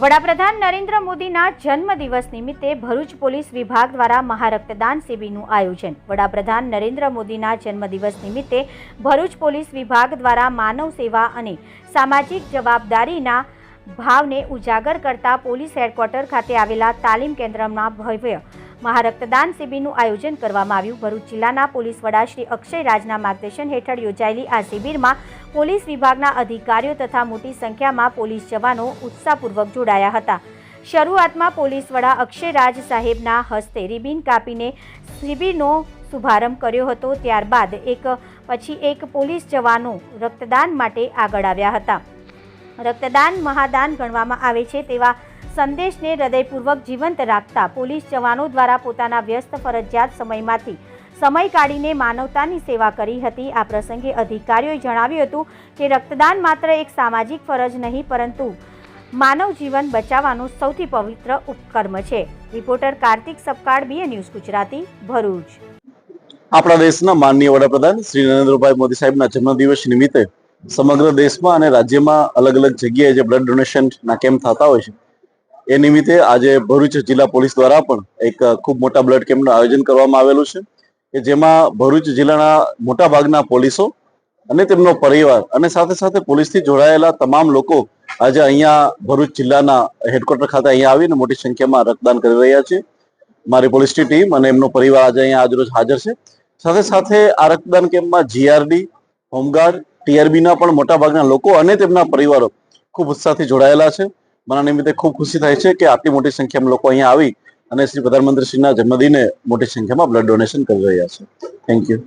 વડાપ્રધાન નરેન્દ્ર મોદીના જન્મદિવસ નિમિત્તે ભરૂચ પોલીસ વિભાગ દ્વારા મહારક્તદાન શિબિરનું આયોજન. વડાપ્રધાન નરેન્દ્ર મોદીના જન્મદિવસ નિમિત્તે ભરૂચ પોલીસ વિભાગ દ્વારા માનવ સેવા અને સામાજિક જવાબદારીના ભાવને ઉજાગર કરતા પોલીસ હેડક્વાર્ટર ખાતે આવેલા તાલીમ કેન્દ્રમાં ભવ્ય મહારક્તદાન શિબિરનું આયોજન કરવામાં આવ્યું. ભરૂચ જિલ્લાના પોલીસ વડા શ્રી અક્ષય રાજના માર્ગદર્શન હેઠળ યોજાયેલી આ શિબિરમાં પોલીસ વિભાગના અધિકારીઓ તથા મોટી સંખ્યામાં પોલીસ જવાનો ઉત્સાહપૂર્વક જોડાયા હતા. શરૂઆતમાં પોલીસ વડા અક્ષયરાજ સાહેબના હસ્તે રિબિન કાપીને શિબિરનો શુભારંભ કર્યો હતો. ત્યારબાદ એક પછી એક પોલીસ જવાનો રક્તદાન માટે આગળ આવ્યા હતા. રક્તદાન મહાદાન ગણવામાં આવે છે તેવા સંદેશને હૃદયપૂર્વક જીવંત રાખતા પોલીસ જવાનો દ્વારા પોતાના વ્યસ્ત ફરજિયાત સમયમાંથી સમય કાઢીને માનવતાની સેવા કરી હતી. આ પ્રસંગે અધિકારીઓએ જણાવ્યું હતું કે રક્તદાન માત્ર એક સામાજિક ફરજ નહીં, પરંતુ માનવ જીવન બચાવવાનું સૌથી પવિત્ર ઉપકર્મ છે. Reporter Kartik Sapkal BA news Gujarati, Bharuch. આપણા દેશના માનનીય વડાપ્રધાન શ્રી નરેન્દ્રભાઈ મોદી સાહેબના જન્મદિવસ નિમિત્તે સમગ્ર દેશમાં અને રાજ્યમાં અલગ અલગ જગ્યાએ જે બ્લડ ડોનેશનના કેમ્પ થતા હોય છે, એ નિમિત્તે આજે ભરૂચ જિલ્લા પોલીસ દ્વારા પણ એક ખૂબ મોટા બ્લડ કેમ્પનું આયોજન કરવામાં આવેલું છે. કે જેમાં ભરૂચ જિલ્લાના મોટા ભાગના પોલીસો અને તેમનો પરિવાર અને સાથે સાથે પોલીસથી જોડાયેલા તમામ લોકો આજે અહીંયા ભરૂચ જિલ્લાના હેડક્વાર્ટર ખાતે અહીંયા આવીને મોટી સંખ્યામાં રક્તદાન કરી રહ્યા છે. મારી પોલીસની ટીમ અને એમનો પરિવાર આજે અહીંયા આજરોજ હાજર છે. સાથે સાથે આ રક્તદાન કેમ્પમાં જીઆરડી, હોમગાર્ડ, ટીઆરબીના પણ મોટા ભાગના લોકો અને તેમના પરિવારો ખૂબ ઉત્સાહથી જોડાયેલા છે. મને નિમિત્તે ખૂબ ખુશી થાય છે કે આટલી મોટી સંખ્યામાં લોકો અહીંયા આવી અને શ્રી પ્રધાનમંત્રીશ્રીના જન્મદિને મોટી સંખ્યામાં બ્લડ ડોનેશન કરી રહ્યા છે. Thank you